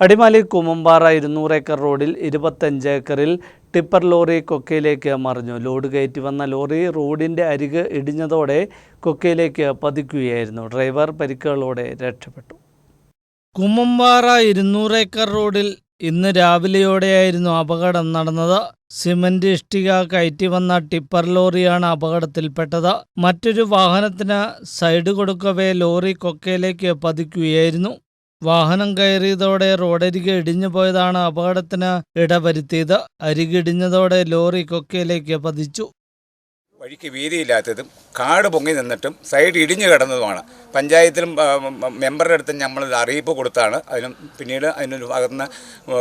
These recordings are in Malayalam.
അടിമാലി കുമമ്പാറ ഇരുന്നൂറ് ഏക്കർ റോഡിൽ ഇരുപത്തഞ്ച് ഏക്കറിൽ ടിപ്പർ ലോറി കൊക്കയിലേക്ക് മറിഞ്ഞു. ലോഡ് കയറ്റി വന്ന ലോറി റോഡിന്റെ അരിക് ഇടിഞ്ഞതോടെ കൊക്കയിലേക്ക് പതിക്കുകയായിരുന്നു. ഡ്രൈവർ പരിക്കുകളോടെ രക്ഷപ്പെട്ടു. കുമമ്പാറ ഇരുന്നൂറ് ഏക്കർ റോഡിൽ ഇന്ന് രാവിലെയോടെയായിരുന്നു അപകടം നടന്നത്. സിമന്റ് ഇഷ്ടിക കയറ്റി വന്ന ടിപ്പർ ലോറിയാണ് അപകടത്തിൽപ്പെട്ടത്. മറ്റൊരു വാഹനത്തിന് സൈഡ് കൊടുക്കവേ ലോറി കൊക്കയിലേക്ക് പതിക്കുകയായിരുന്നു. വാഹനം കയറിയതോടെ റോഡരികെ ഇടിഞ്ഞു പോയതാണ് അപകടത്തിന് ഇടവരുത്തിയത്. അരികിടിഞ്ഞതോടെ ലോറി കൊക്കയിലേക്ക് പതിച്ചു. വഴിക്ക് വീതിയില്ലാത്തതും കാട് പൊങ്ങി നിന്നിട്ടും സൈഡ് ഇടിഞ്ഞു കിടന്നതുമാണ്. പഞ്ചായത്തിലും മെമ്പറുടെ അടുത്ത് നമ്മൾ അറിയിപ്പ് കൊടുത്താണ്. അതിനും പിന്നീട് അതിനൊരു ഭാഗത്തുനിന്ന്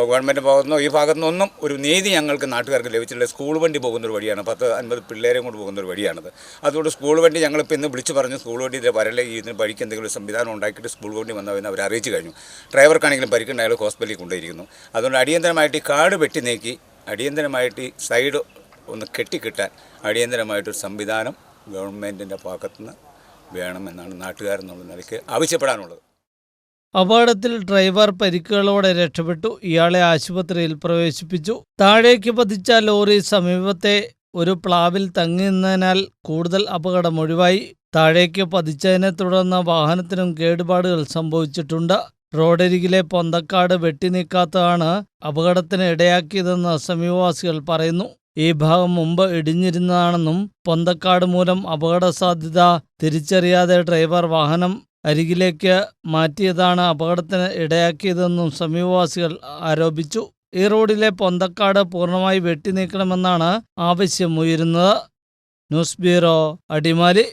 ഗവൺമെന്റ് ഭാഗത്തുനിന്നോ ഈ ഭാഗത്തുനിന്നൊന്നും ഒരു നീതി ഞങ്ങൾക്ക് നാട്ടുകാർക്ക് ലഭിച്ചിട്ടില്ല. സ്കൂൾ വണ്ടി പോകുന്നൊരു വഴിയാണ്. പത്ത് അൻപത് പിള്ളേരെയും കൊണ്ട് പോകുന്നൊരു വഴിയാണത്. അതുകൊണ്ട് സ്കൂൾ വണ്ടി ഞങ്ങളിപ്പോൾ ഇന്ന് വിളിച്ചു പറഞ്ഞു സ്കൂൾ വണ്ടി ഇതിൽ വരല്ലേ ഈ ഇതിന് വഴിക്ക് എന്തെങ്കിലും സംവിധാനം ഉണ്ടാക്കിയിട്ട് സ്കൂൾ വണ്ടി വന്നവെന്ന് അവർ അറിയിച്ചു കഴിഞ്ഞു. ഡ്രൈവർക്കാണെങ്കിലും പരിക്കുണ്ടായാലും ഹോസ്പിറ്റലിൽ കൊണ്ടുപോയിരിക്കുന്നു. അതുകൊണ്ട് അടിയന്തരമായിട്ട് ഈ കാട് വെട്ടി നീക്കി അടിയന്തരമായിട്ട് ഈ സൈഡ് ഒന്ന് കെട്ടിക്കിട്ടാൻ അടിയന്തരമായിട്ടൊരു സംവിധാനം ഗവൺമെന്റിന്റെ ഭാഗത്തുനിന്ന് വേണമെന്നാണ് നാട്ടുകാരെന്നുള്ള നിലയ്ക്ക് ആവശ്യപ്പെടാനുള്ളത്. അപകടത്തിൽ ഡ്രൈവർ പരിക്കുകളോടെ രക്ഷപ്പെട്ടു. ഇയാളെ ആശുപത്രിയിൽ പ്രവേശിപ്പിച്ചു. താഴേക്ക് പതിച്ച ലോറി സമീപത്തെ ഒരു പ്ലാവിൽ തങ്ങി നിന്നതിനാൽ കൂടുതൽ അപകടം ഒഴിവായി. താഴേക്ക് പതിച്ചതിനെ തുടർന്ന് വാഹനത്തിനും കേടുപാടുകൾ സംഭവിച്ചിട്ടുണ്ട്. റോഡരികിലെ പൊന്തക്കാട് വെട്ടിനീക്കാത്തതാണ് അപകടത്തിന് ഇടയാക്കിയതെന്ന് സമീപവാസികൾ പറയുന്നു. ഈ ഭാഗം മുമ്പ് ഇടിഞ്ഞിരുന്നതാണെന്നും പൊന്തക്കാട് മൂലം അപകട സാധ്യത തിരിച്ചറിയാതെ ഡ്രൈവർ വാഹനം അരികിലേക്ക് മാറ്റിയതാണ് അപകടത്തിന് ഇടയാക്കിയതെന്നും സമീപവാസികൾ ആരോപിച്ചു. ഈ റോഡിലെ പൊന്തക്കാട് പൂർണമായി വെട്ടിനീക്കണമെന്നാണ് ആവശ്യം ഉയരുന്നത്. News bureau Adimali.